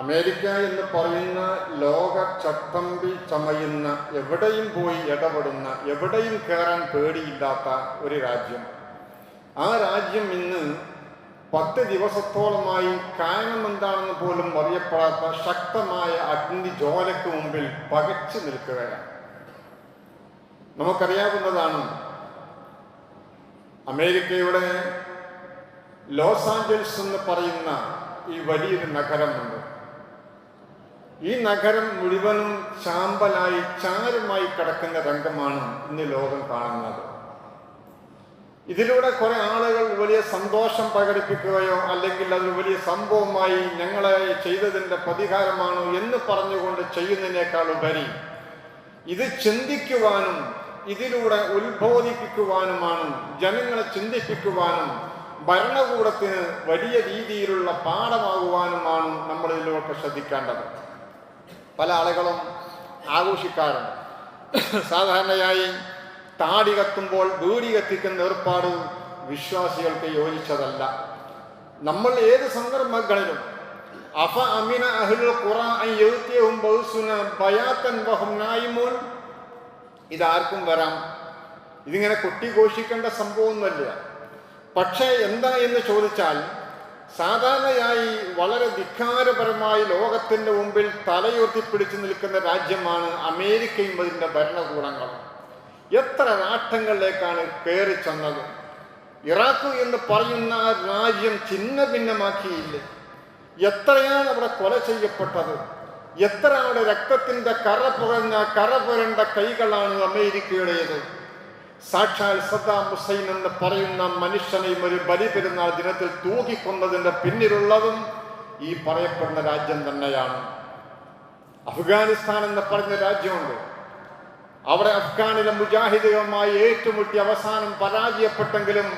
America എന്ന് പറയുന്ന ലോക ചട്ടമ്പി ചമയുന്ന എവിടെയും പോയി ഇടപെടുന്ന എവിടെയും കയറാൻ പേടിയില്ലാത്ത ഒരു രാജ്യം. ആ രാജ്യം ഇന്ന് പത്ത് ദിവസത്തോളമായി കാരണം എന്താണെന്ന് പോലും അറിയപ്പെടാത്ത ശക്തമായ അഗ്നി ജോലയ്ക്ക് മുമ്പിൽ പകച്ചു നിൽക്കുകയാണ്. നമുക്കറിയാവുന്നതാണ് അമേരിക്കയുടെ ലോസ് ആഞ്ചൽസ് എന്ന് പറയുന്ന ഈ വലിയൊരു നഗരമുണ്ട്. ഈ നഗരം മുഴുവനും ശാമ്പലായി ചാരുമായി കിടക്കുന്ന രംഗമാണ് ഇന്ന് ലോകം കാണുന്നത്. ഇതിലൂടെ കുറെ ആളുകൾ വലിയ സന്തോഷം പ്രകടിപ്പിക്കുകയോ അല്ലെങ്കിൽ അത് വലിയ സംഭവമായി ഞങ്ങളെ ചെയ്തതിന്റെ പ്രതികാരമാണോ എന്ന് പറഞ്ഞുകൊണ്ട് ചെയ്യുന്നതിനേക്കാൾ ഉപരി ഇത് ചിന്തിക്കുവാനും ഇതിലൂടെ ഉത്ബോധിപ്പിക്കുവാനുമാണ് ജനങ്ങളെ ചിന്തിപ്പിക്കുവാനും ഭരണകൂടത്തിന് വലിയ രീതിയിലുള്ള പാഠമാകുവാനുമാണ് നമ്മൾ ഇതിലൊക്കെ ശ്രദ്ധിക്കേണ്ടത്. പല ആളുകളും ആഘോഷിക്കാറുണ്ട്. സാധാരണയായി താടി കത്തുമ്പോൾ ബീഡി കത്തിക്കുന്ന ഏർപ്പാട് വിശ്വാസികൾക്ക് യോജിച്ചതല്ല. നമ്മൾ ഏത് സന്ദർഭങ്ങളിലും അഫ അമിന അഹ്ലുൽ ഖുറാൻ ബൗസുന ഇതാർക്കും വരാം. ഇതിങ്ങനെ കൊട്ടിഘോഷിക്കേണ്ട സംഭവമൊന്നുമല്ല. പക്ഷേ എന്താ എന്ന് ചോദിച്ചാൽ സാധാരണയായി വളരെ ധിക്കാരപരമായി ലോകത്തിന്റെ മുമ്പിൽ തലയുർത്തിപ്പിടിച്ചു നിൽക്കുന്ന രാജ്യമാണ് അമേരിക്കയും അതിന്റെ ഭരണകൂടങ്ങളും. എത്ര നാട്ടങ്ങളിലേക്കാണ് കയറി ചെന്നത്? ഇറാഖ് എന്ന് പറയുന്ന ആ രാജ്യം ചിഹ്ന ഭിന്നമാക്കിയില്ലേ എത്രയാണ് അവിടെ കൊല ചെയ്യപ്പെട്ടത്? എത്ര അവിടെ രക്തത്തിന്റെ കറ പുറഞ്ഞ കറ പുരണ്ട കൈകളാണ് അമേരിക്കയുടേത്? സാക്ഷാൽ സദ്ദാം ഹുസൈൻ എന്ന് പറയുന്ന മനുഷ്യനെയും ഒരു ബലി പെരുന്നാൾ ദിനത്തിൽ തൂക്കിക്കൊന്നതിന്റെ പിന്നിലുള്ളതും ഈ പറയപ്പെടുന്ന രാജ്യം തന്നെയാണ്. അഫ്ഗാനിസ്ഥാൻ എന്ന് പറഞ്ഞ രാജ്യമുണ്ട്. അവിടെ അഫ്ഗാനിലെ മുജാഹിദയുമായി ഏറ്റുമുട്ടി അവസാനം പരാജയപ്പെട്ടെങ്കിലും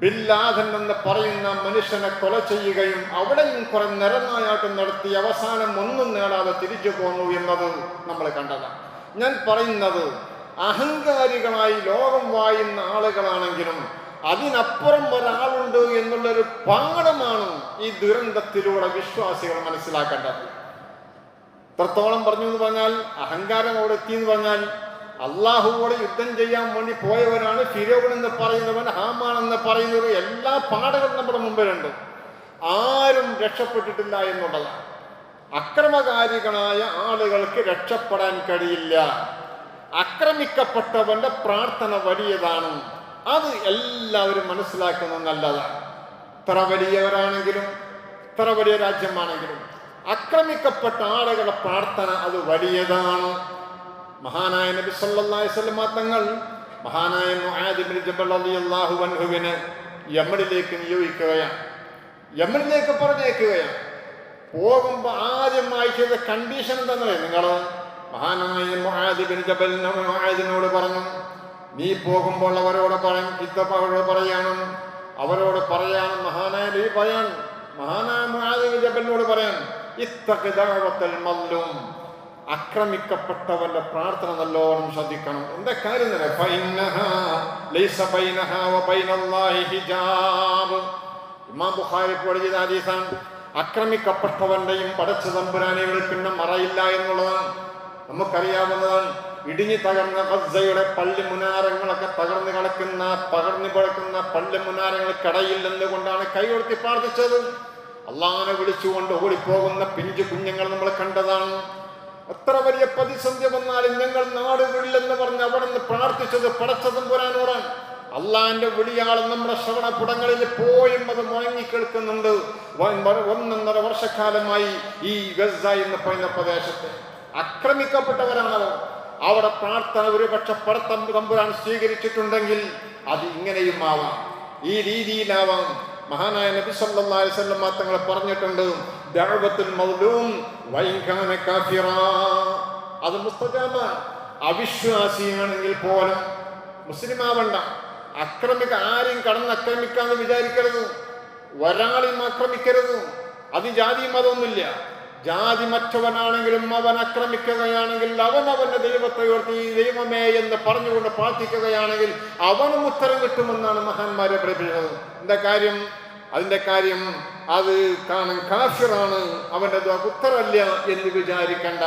ബില്ലാദൻ എന്ന് പറയുന്ന മനുഷ്യനെ കൊല ചെയ്യുകയും അവിടെയും കുറെ നിരനായാട്ടം നടത്തി അവസാനം ഒന്നും നേടാതെ തിരിച്ചു പോന്നു എന്നത് നമ്മൾ കണ്ടതാണ്. ഞാൻ പറയുന്നത് അഹങ്കാരികളായി ലോകം വായുന്ന ആളുകളാണെങ്കിലും അതിനപ്പുറം ഒരാളുണ്ട് എന്നുള്ളൊരു പാഠമാണ് ഈ ദുരന്തത്തിലൂടെ വിശ്വാസികൾ മനസ്സിലാക്കേണ്ടത്. എത്രത്തോളം പറഞ്ഞു എന്ന് പറഞ്ഞാൽ അഹങ്കാരം അവിടെ എത്തി എന്ന് പറഞ്ഞാൽ അള്ളാഹുവോട് യുദ്ധം ചെയ്യാൻ വേണ്ടി പോയവനാണ് ഫിരോവൻ എന്ന് പറയുന്നവൻ ഹാമാൻ എന്ന് പറയുന്നത് എല്ലാ പാടകളും നമ്മുടെ മുമ്പിലുണ്ട്. ആരും രക്ഷപ്പെട്ടിട്ടില്ല എന്നുള്ളതാണ്. അക്രമകാരികളായ ആളുകൾക്ക് രക്ഷപ്പെടാൻ കഴിയില്ല. ആക്രമിക്കപ്പെട്ടവന്റെ പ്രാർത്ഥന വലിയതാണ്. അത് എല്ലാവരും മനസ്സിലാക്കുന്നത് നല്ലതാണ്. ഇത്ര വലിയവരാണെങ്കിലും ഇത്ര വലിയ രാജ്യമാണെങ്കിലും ആക്രമിക്കപ്പെട്ട ആളുകളുടെ പ്രാർത്ഥന അത് വലിയതാണ്. മഹാനായ നബി സല്ലല്ലാഹി അലൈഹി വസല്ലം തങ്ങൾ മഹാനായ മുആദ് ജബൽ റളിയല്ലാഹു അൻഹുവിനെ യമനിലേക്ക് നിയോഗിക്കുകയാണ്. യമനിലേക്ക് പറഞ്ഞേക്കുകയാണ് പോകുമ്പോൾ ആദ്യമായി ചെയ്ത കണ്ടീഷൻ എന്താണെന്നറിയാം നിങ്ങൾ മഹാനായ മുഹാദിബിൻ ജബൽ പറഞ്ഞു നീ പോകുമ്പോൾ അവരോട് പറയും ഇത്തപ്പ അവരോട് അവരോട് പറയാൻ മഹാനായ നീ പറയാൻ മഹാനായ മുഹാദിബിൻ ജബലിനോട് പറയാൻ ഇത്തഖ് മല്ലും അക്രമിക്കപ്പെട്ടവന്റെ പ്രാർത്ഥന നല്ലോണം ശ്രദ്ധിക്കണം. എന്താ കാര്യം അക്രമിക്കപ്പെട്ടവന്റെയും ഇമാം ആക്രമിക്കപ്പെട്ടവന്റെയും പടച്ച തമ്പുരാനെകൾ പിന്നെ മറയില്ല എന്നുള്ളതാണ്. നമുക്കറിയാവുന്നതാണ് ഇടിഞ്ഞു തകർന്ന ഗസയുടെ പള്ളി മുനാരങ്ങളൊക്കെ തകർന്നു കിടക്കുന്ന പകർന്നു കിടക്കുന്ന പള്ളി മുനാരങ്ങൾക്കിടയില്ലെന്ന് കൊണ്ടാണ് കൈകൊടുത്തി പ്രാർത്ഥിച്ചത്. അള്ളാഹനെ വിളിച്ചുകൊണ്ട് ഓടിപ്പോകുന്ന പിഞ്ചു കുഞ്ഞുങ്ങൾ നമ്മൾ കണ്ടതാണ്. എത്ര വലിയ പ്രതിസന്ധി വന്നാലും ഞങ്ങൾ നാട് വിടില്ലെന്ന് പറഞ്ഞ് അവിടെ നിന്ന് പ്രാർത്ഥിച്ചത് പടച്ചതും പുരാനോടാണ് അള്ളാന്റെ വിളിയാളും നമ്മുടെ ശ്രവണപുടങ്ങളിൽ പോയും അത് മുഴങ്ങി കേൾക്കുന്നുണ്ട്. ഒന്നൊന്നര വർഷക്കാലമായി ഈ ഗസ എന്ന് പറയുന്ന പ്രദേശത്ത്. ആക്രമിക്കപ്പെട്ടവരാണവർ. അവിടെ പ്രാർത്ഥന ഒരുപക്ഷെ പടത്തം തമ്പുരാൻ സ്വീകരിച്ചിട്ടുണ്ടെങ്കിൽ അത് ഇങ്ങനെയും ആവാം. ഈ രീതിയിലാവാം. മഹാനായ നബി സല്ലല്ലാഹു അലൈഹി വസല്ലം തങ്ങൾ പറഞ്ഞിട്ടുണ്ട് ദഅവത്തുൽ മൗലൂം വൈകാന കാഫിറാ. അത് മുസ്തജാബ അവിശ്വാസിയാണെങ്കിൽ പോലും മുസ്ലിം ആവണ്ട അക്രമിക്ക ആരെയും കടന്ന് വിചാരിക്കരുത്. ഒരാളെയും ആക്രമിക്കരുത്. അത് ജാതി മതമൊന്നുമില്ല ജാതി മറ്റവനാണെങ്കിലും അവൻ ആക്രമിക്കുകയാണെങ്കിൽ അവൻ അവന്റെ ദൈവത്തെ ഉയർത്തി ദൈവമേ എന്ന് പറഞ്ഞുകൊണ്ട് പ്രാർത്ഥിക്കുകയാണെങ്കിൽ അവനും ഉത്തരം കിട്ടുമെന്നാണ് മഹാന്മാരെ പഠിപ്പിക്കുന്നത് എന്താ കാര്യം? അതിന്റെ കാര്യം അത് കാണും കാഫിറാണ്. അവന്റെ ഉത്തരമല്ല എന്ന് വിചാരിക്കണ്ട.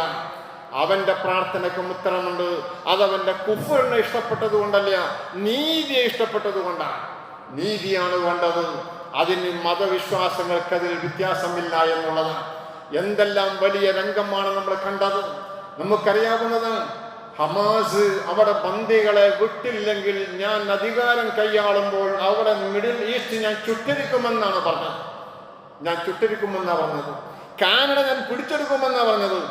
അവന്റെ പ്രാർത്ഥനയ്ക്കും ഉത്തരമുണ്ട്. അതവന്റെ കുഫറിനെ ഇഷ്ടപ്പെട്ടത് കൊണ്ടല്ല നീതിയെ ഇഷ്ടപ്പെട്ടത് കൊണ്ടാണ്. നീതിയാണ് വേണ്ടത്. അതിന് മതവിശ്വാസങ്ങൾക്കതിൽ വ്യത്യാസമില്ല എന്നുള്ളതാണ്. എന്തെല്ലാം വലിയ രംഗമാണ് നമ്മൾ കണ്ടത്? നമുക്കറിയാവുന്നതാണ്. ഹമാസ് അവിടെ ബന്ദികളെ വിട്ടില്ലെങ്കിൽ ഞാൻ അധികാരം കൈയാളുമ്പോൾ അവിടെ മിഡിൽ ഈസ്റ്റ് ഞാൻ ചുട്ടിരിക്കുമെന്നാണ് പറഞ്ഞത്. ഞാൻ ചുട്ടിരിക്കുമെന്നാണ് പറഞ്ഞത്. കാനഡ ഞാൻ പിടിച്ചെടുക്കുമെന്നാണ് പറഞ്ഞത്.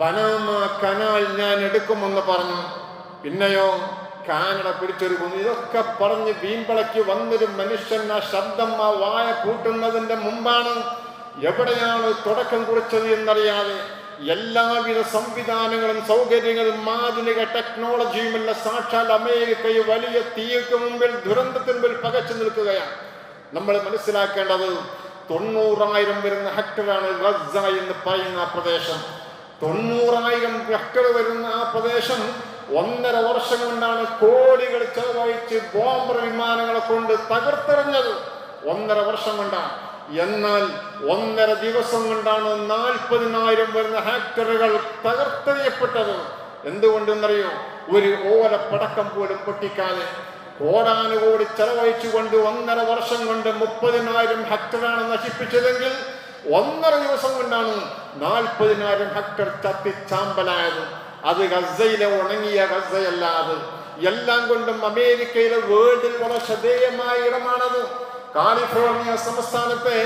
പനാമ കനാൽ ഞാൻ എടുക്കുമെന്ന് പറഞ്ഞു. പിന്നെയോ കാനഡ പിടിച്ചെടുക്കുന്നു. ഇതൊക്കെ പറഞ്ഞ് വീമ്പളയ്ക്ക് വന്നൊരു മനുഷ്യൻ ആ ശബ്ദം ആ വായ കൂട്ടുന്നതിന്റെ മുമ്പാണ്. എവിടെയാണ് തുടക്കം കുറിച്ചത് എന്നറിയാതെ എല്ലാവിധ സംവിധാനങ്ങളും സൗകര്യങ്ങളും ആധുനിക ടെക്നോളജിയും ടെക്നോളജിയുമുള്ള സാക്ഷാൽ അമേരിക്കയും വലിയ തീയ്ക്ക് മുമ്പിൽ ദുരന്തത്തിന് മുമ്പിൽ പകച്ചു നിൽക്കുകയാണ്. നമ്മൾ മനസ്സിലാക്കേണ്ടത് തൊണ്ണൂറായിരം വരുന്ന ഹെക്ടറാണ് ഗസ എന്ന് പറയുന്ന ആ പ്രദേശം. തൊണ്ണൂറായിരം ഹെക്ടർ വരുന്ന ആ പ്രദേശം ഒന്നര വർഷം കൊണ്ടാണ് കോടികൾ ചെലവഴിച്ച് ബോംബർ വിമാനങ്ങളെ കൊണ്ട് തകർത്തെറിഞ്ഞത്. ഒന്നര വർഷം കൊണ്ടാണ്. എന്നാൽ ഒന്നര ദിവസം കൊണ്ടാണ് നാൽപ്പതിനായിരം വരുന്ന ഹാക്ടറുകൾ തകർത്തെറിയപ്പെട്ടത് എന്തുകൊണ്ടെന്നറിയോ? ഒരു ഓല പടക്കം പോലും പൊട്ടിക്കാതെ കോടാനുകൂടി ചെലവഴിച്ചുകൊണ്ട് ഒന്നര വർഷം കൊണ്ട് മുപ്പതിനായിരം ഹെക്ടറാണ് നശിപ്പിച്ചതെങ്കിൽ ഒന്നര ദിവസം കൊണ്ടാണ് നാൽപ്പതിനായിരം ഹെക്ടർ ചത്തിച്ചാമ്പലായത് അത് ഗസയിലെ ഉണങ്ങിയ ഗസയല്ലാതെ എല്ലാം കൊണ്ടും അമേരിക്കയിലെ വേൾഡിൽ വളരെ ശ്രദ്ധേയമായ ഇടമാണത്. കാലിഫോർണിയ സംസ്ഥാനത്തെ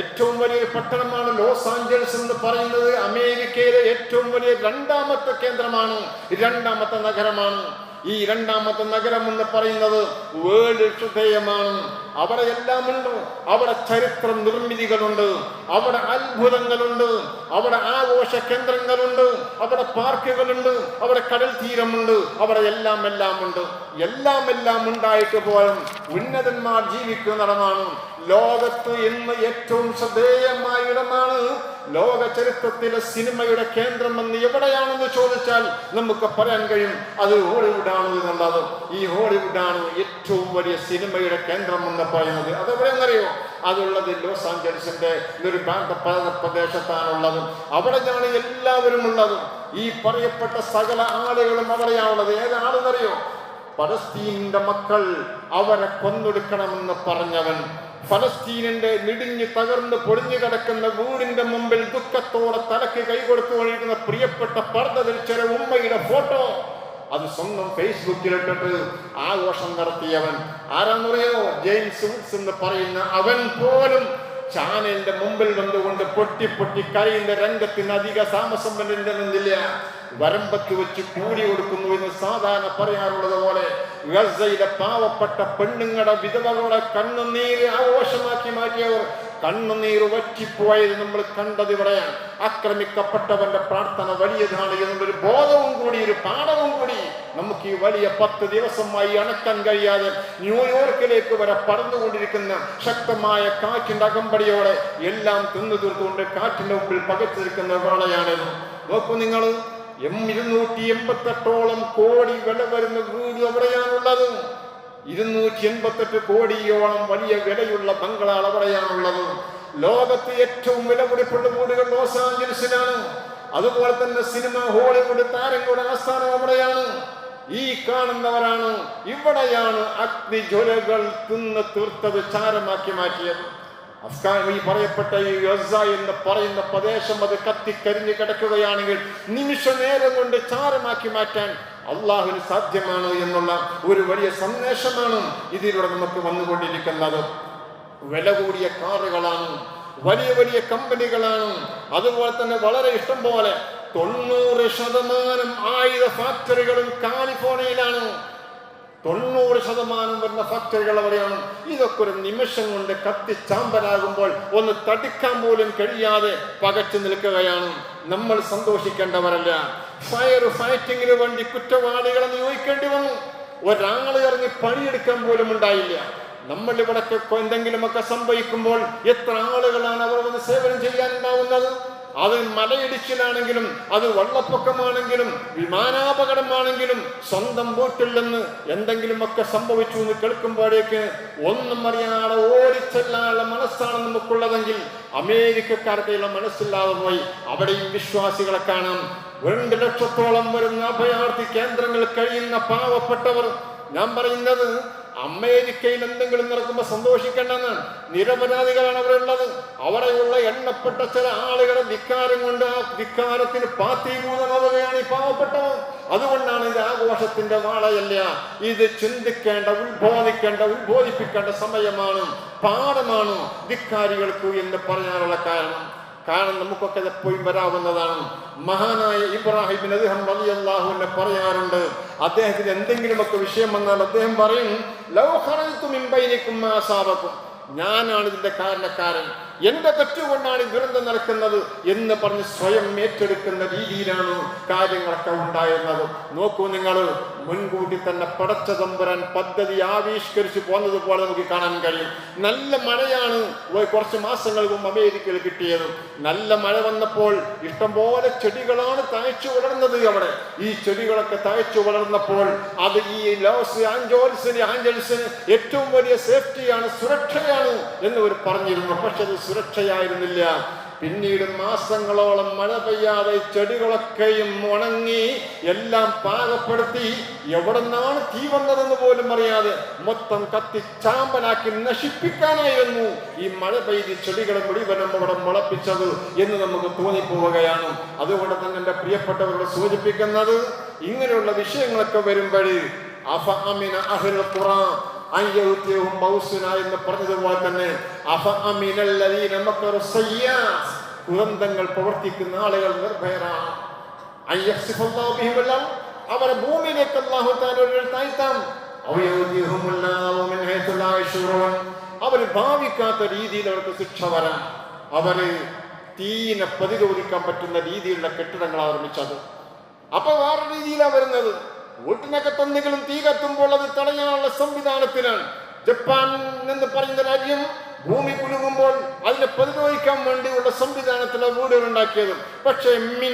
ഏറ്റവും വലിയ പട്ടണമാണ് ലോസ് ആഞ്ചലസ് എന്ന് പറയുന്നത് അമേരിക്കയിലെ ഏറ്റവും വലിയ രണ്ടാമത്തെ കേന്ദ്രമാണ് രണ്ടാമത്തെ നഗരമാണ്. ഈ രണ്ടാമത്തെ നഗരം എന്ന് പറയുന്നത് വേൾഡ് ശ്രദ്ധേയമാണ് അവിടെ എല്ലാം ഉണ്ട് അവിടെ ചരിത്ര നിർമ്മിതികളുണ്ട്. അവിടെ അത്ഭുതങ്ങളുണ്ട്. അവിടെ ആഘോഷ കേന്ദ്രങ്ങളുണ്ട്. അവിടെ പാർക്കുകളുണ്ട്. അവിടെ കടൽ തീരമുണ്ട്. അവിടെ എല്ലാം എല്ലാം ഉണ്ട് എല്ലാം എല്ലാം ഉണ്ടായിട്ട് പോലും ഉന്നതന്മാർ ജീവിക്കുന്നിടമാണ് ലോകത്ത് ഇന്ന് ഏറ്റവും ശ്രദ്ധേയമായ ഇടമാണ് ലോക ചരിത്രത്തിലെ സിനിമയുടെ കേന്ദ്രം എന്ന് എവിടെയാണെന്ന് ചോദിച്ചാൽ നമുക്ക് പറയാൻ കഴിയും. അത് ഹോളിവുഡാണ് എന്നുള്ളത്. ഈ ഹോളിവുഡാണ് ഏറ്റവും വലിയ സിനിമയുടെ കേന്ദ്രം എന്ന് പറയുന്നത് അതെവിടെയെന്നറിയോ അതുള്ളത് ലോസ് ആഞ്ചലസിന്റെ ഒരു പ്രദേശത്താണുള്ളതും. അവിടെ അവിടെയാണ് എല്ലാവരും ഉള്ളതും ഈ പറയപ്പെട്ട സകല ആളുകളും അവിടെയാണുള്ളത് ഏതാണെന്നറിയോ? പലസ്തീനിന്റെ മക്കൾ അവരെ കൊന്നൊടുക്കണമെന്ന് പറഞ്ഞവൻ. ഫലസ്തീനിന്റെ നിടിഞ്ഞു തകർന്ന് പൊളിഞ്ഞു കിടക്കുന്ന വീടിന്റെ മുമ്പിൽ ദുഃഖത്തോടെ തലക്ക് കൈകൊടുത്തു കൊണ്ടിരിക്കുന്ന പ്രിയപ്പെട്ട പർദ്ദ ഉമ്മയുടെ ഫോട്ടോ. അത് സ്വന്തം ഫേസ്ബുക്കിലിട്ടിട്ട് ആഘോഷം നടത്തിയവൻ ആരാന്നറിയോ? ജെയിംസ് വുഡ്സ് എന്ന് പറയുന്ന അവൻ പോലും ചാനലിന്റെ മുമ്പിൽ വന്നുകൊണ്ട് പൊട്ടി പൊട്ടി കരയുന്ന രംഗത്തിന് അധിക താമസം വരുന്നില്ല വരമ്പത്ത് വെച്ച് കൂടി കൊടുക്കുന്നു എന്ന് സാധാരണ പറയാറുള്ളത് പോലെ ഗസയിലെ പാവപ്പെട്ട പെണ്ണുങ്ങളുടെ വിധവകളുടെ കണ്ണുനീര് ആഘോഷമാക്കി മാറ്റിയവർ കണ്ണുനീർ വറ്റിപ്പോയത് നമ്മൾ കണ്ടത് ഇവിടെയാണ്. ആക്രമിക്കപ്പെട്ടവന്റെ പ്രാർത്ഥന വലിയതാണ് എന്നുള്ളൊരു ബോധവും കൂടി ഒരു പാഠവും കൂടി നമുക്ക് ഈ വലിയ പത്ത് ദിവസമായി അണക്കാൻ കഴിയാതെ ന്യൂയോർക്കിലേക്ക് വരെ പറന്നുകൊണ്ടിരിക്കുന്ന ശക്തമായ കാറ്റിന്റെ അകമ്പടിയോടെ എല്ലാം തിന്നു തീർത്തുകൊണ്ട് കാറ്റിന്റെ മുമ്പിൽ പകച്ചിരിക്കുന്ന വേളയാണ് നോക്കൂ നിങ്ങൾ എം ഇരുന്നൂറ്റി എൺപത്തെട്ടോളം കോടി വില വരുന്ന വീട് എവിടെയാണുള്ളത്? ഇരുന്നൂറ്റി എൺപത്തെട്ട് കോടിയോളം വലിയ വിലയുള്ള ബംഗ്ലാൾ അവിടെയാണുള്ളത് ലോകത്ത് ഏറ്റവും വില പിടിപ്പുള്ള വീടുകൾ ലോസ് ആഞ്ചലസിലാണ്. അതുപോലെ തന്നെ സിനിമ ഹോളിവുഡ് താരങ്ങളുടെ ആസ്ഥാനം അവിടെയാണ്. ഈ കാണുന്നവരാണ് ഇവിടെയാണ് അഗ്നിജ്വലകൾ തിന്ന് തീർത്തത് ചാരമാക്കി മാറ്റിയത്. അഫ്ഗാൻ ഈ പറയപ്പെട്ട ഈ ഗസ എന്ന് പറയുന്ന പ്രദേശം അത് കത്തിക്കരിഞ്ഞു കിടക്കുകയാണെങ്കിൽ നിമിഷ നേരം കൊണ്ട് ചാരമാക്കി മാറ്റാൻ അള്ളാഹുവിന് സാധ്യമാണ് എന്നുള്ള ഒരു വലിയ സന്ദേശമാണ് ഇതിലൂടെ നമുക്ക് വന്നുകൊണ്ടിരിക്കുന്നത്. വില കൂടിയ കാറുകളാണ് വലിയ വലിയ കമ്പനികളാണ്. അതുപോലെ തന്നെ വളരെ ഇഷ്ടം പോലെ തൊണ്ണൂറ് ശതമാനം ആയുധ ഫാക്ടറികളും കാലിഫോർണിയയിലാണ്. തൊണ്ണൂറ് ശതമാനം വരുന്ന ഫാക്ടറികൾ അവിടെയാണ്. ഇതൊക്കെ ഒരു നിമിഷം കൊണ്ട് കത്തിച്ചാമ്പലാകുമ്പോൾ ഒന്ന് തടിക്കാൻ പോലും കഴിയാതെ പകച്ചു നിൽക്കുകയാണ്. നമ്മൾ സന്തോഷിക്കേണ്ടവരല്ല. ഫയർ ഫൈറ്റിങ്ങിന് വേണ്ടി കുറ്റവാളികളെ നിയോഗിക്കേണ്ടി വന്നു. ഒരാൾ ഇറങ്ങി പണിയെടുക്കാൻ പോലും ഉണ്ടായില്ല. നമ്മൾ ഇവിടൊക്കെ എന്തെങ്കിലുമൊക്കെ സംഭവിക്കുമ്പോൾ എത്ര ആളുകളാണ് അവർ വന്ന് സേവനം ചെയ്യാനുണ്ടാവുന്നത്? അത് മലയിടിച്ചിലാണെങ്കിലും അത് വെള്ളപ്പൊക്കമാണെങ്കിലും വിമാനാപകടമാണെങ്കിലും സ്വന്തം വീട്ടിൽ നിന്ന് എന്തെങ്കിലുമൊക്കെ സംഭവിച്ചു എന്ന് കേൾക്കുമ്പോഴേക്ക് ഒന്നും അറിയാതെ ഓടിച്ചെല്ലാനുള്ള മനസ്സാണ് നമുക്കുള്ളതെങ്കിൽ അമേരിക്കക്കാരുടെ മനസ്സില്ലാതെ പോയി. അവിടെയും വിശ്വാസികളെ കാണാം. രണ്ട് ലക്ഷത്തോളം വരുന്ന അഭയാർത്ഥി കേന്ദ്രങ്ങൾ കഴിയുന്ന പാവപ്പെട്ടവർ. ഞാൻ പറയുന്നത് അമേരിക്കയിൽ എന്തെങ്കിലും നടക്കുമ്പോൾ സന്തോഷിക്കേണ്ടെന്നാണ് നിരപരാധികളാണ് അവിടെ ഉള്ളത് അവിടെയുള്ള എണ്ണപ്പെട്ട ചില ആളുകളെ ധിക്കാരം കൊണ്ട് ആ ധിക്കാരത്തിന് പാത്തീഭൂതമാവുകയാണ് ഈ പാവപ്പെട്ടവർ. അതുകൊണ്ടാണ് ഇത് ആഘോഷത്തിന്റെ വാളയല്ല. ഇത് ചിന്തിക്കേണ്ട ഉത്ബോധിക്കേണ്ട ഉത്ബോധിപ്പിക്കേണ്ട സമയമാണ് പാഠമാണ് ധിക്കാരികൾക്ക് എന്ന് പറയാനുള്ള കാരണം. കാരണം നമുക്കൊക്കെ എപ്പോഴും വരാവുന്നതാണ്. മഹാനായ ഇബ്രാഹിം അദ്ദേഹം റളിയല്ലാഹുവിനെ പറയാറുണ്ട്. അദ്ദേഹത്തിന് എന്തെങ്കിലുമൊക്കെ വിഷയം വന്നാൽ അദ്ദേഹം പറയും ലൗഹറത്തും അസാബക്കും. ഞാനാണ് ഇതിന്റെ കാരണക്കാരൻ. എന്റെ തെറ്റുകൊണ്ടാണ് ഈ ദുരന്തം നടക്കുന്നത് എന്ന് പറഞ്ഞ് സ്വയം ഏറ്റെടുക്കുന്ന രീതിയിലാണ് കാര്യങ്ങളൊക്കെ ഉണ്ടായിരുന്നത്. നോക്കൂ നിങ്ങൾ മുൻകൂട്ടി തന്നെ പടച്ച തമ്പുരാൻ പദ്ധതി ആവിഷ്കരിച്ചു പോകുന്നത് പോലെ നമുക്ക് കാണാൻ കഴിയും. നല്ല മഴയാണ് കുറച്ച് മാസങ്ങൾ മുമ്പ് അമേരിക്കയിൽ കിട്ടിയത്. നല്ല മഴ വന്നപ്പോൾ ഇഷ്ടംപോലെ ചെടികളാണ് തഴച്ചു വളർന്നത് അവിടെ. ഈ ചെടികളൊക്കെ തഴച്ചു വളർന്നപ്പോൾ അത് ഈ ലോസ് ആഞ്ചോൽസിന് ആഞ്ചൽസിന് ഏറ്റവും വലിയ സേഫ്റ്റിയാണ് സുരക്ഷയാണ് എന്ന് അവർ പറഞ്ഞിരുന്നു. പക്ഷെ അത് സുരക്ഷയായിരുന്നില്ല. പിന്നീട് മാസങ്ങളോളം മഴ പെയ്യാതെ ചെടികളൊക്കെയും ഉണങ്ങി എല്ലാം പാകപ്പെടുത്തി എവിടെ നിന്നാണ് തീ വന്നതെന്ന് പോലും അറിയാതെ മൊത്തം കത്തി ചാമ്പലാക്കി നശിപ്പിക്കാനായിരുന്നു ഈ മഴ പെയ്ത് ചെടികളെ മുഴുവനും അവിടെ മുളപ്പിച്ചത് എന്ന് നമുക്ക് തോന്നിപ്പോവുകയാണ്. അതുകൊണ്ട് തന്നെ എന്റെ പ്രിയപ്പെട്ടവരോട് സൂചിപ്പിക്കുന്നത് ഇങ്ങനെയുള്ള വിഷയങ്ങളൊക്കെ വരുമ്പോഴേ ഖുറാൻ എന്ന് പറഞ്ഞതുപോലെ തന്നെ ദുരന്തങ്ങൾ പ്രവർത്തിക്കുന്ന ആളുകൾ നിർഭയരാണ് അവരെ ഭൂമിയിലേക്ക് ഒരു താഴ്ത്താം അവർ ഭാവിക്കാത്ത രീതിയിൽ അവർക്ക് ശിക്ഷ വരാം. അവർ തീനെ പ്രതിരോധിക്കാൻ പറ്റുന്ന രീതിയിലുള്ള കെട്ടിടങ്ങൾ നിർമ്മിച്ചത്. അപ്പൊ വേറെ രീതിയിലാണ് വരുന്നത്. വീട്ടിനകത്ത് എന്തെങ്കിലും തീ കത്തുമ്പോൾ അത് തടയാനുള്ള സംവിധാനത്തിലാണ്. ജപ്പാൻ എന്ന് പറയുന്ന രാജ്യം ഭൂമി കുലുങ്ങുമ്പോൾ അതിനെ പ്രതിരോധിക്കാൻ വേണ്ടിയുള്ള സംവിധാനത്തിലെ വീടുകൾ ഉണ്ടാക്കിയത്. പക്ഷേ മിൻ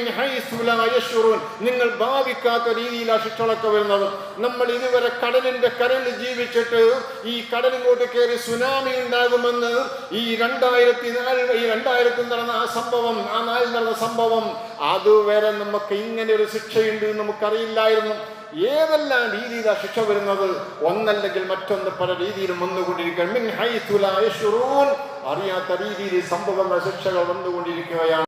നിങ്ങൾ ഭാവിക്കാത്ത രീതിയിലാണ് ശിക്ഷകളൊക്കെ വരുന്നത്. നമ്മൾ ഇതുവരെ കടലിന്റെ കരയിൽ ജീവിച്ചിട്ട് ഈ കടലിങ്ങോട്ട് കയറി സുനാമി ഉണ്ടാകുമെന്ന് ഈ രണ്ടായിരത്തി നാല് ഈ രണ്ടായിരത്തി നടന്ന ആ സംഭവം ആ നാലിൽ നടന്ന സംഭവം അതുവരെ നമുക്ക് ഇങ്ങനെ ഒരു ശിക്ഷയുണ്ട് നമുക്കറിയില്ലായിരുന്നു. ഏതെല്ലാം രീതിയിലാണ് ശിക്ഷ വരുന്നത്? ഒന്നല്ലെങ്കിൽ മറ്റൊന്ന് പല രീതിയിലും വന്നുകൊണ്ടിരിക്കുകയാണ്. അറിയാത്ത രീതിയിൽ സംഭവങ്ങൾ ശിക്ഷകൾ വന്നുകൊണ്ടിരിക്കുകയാണ്.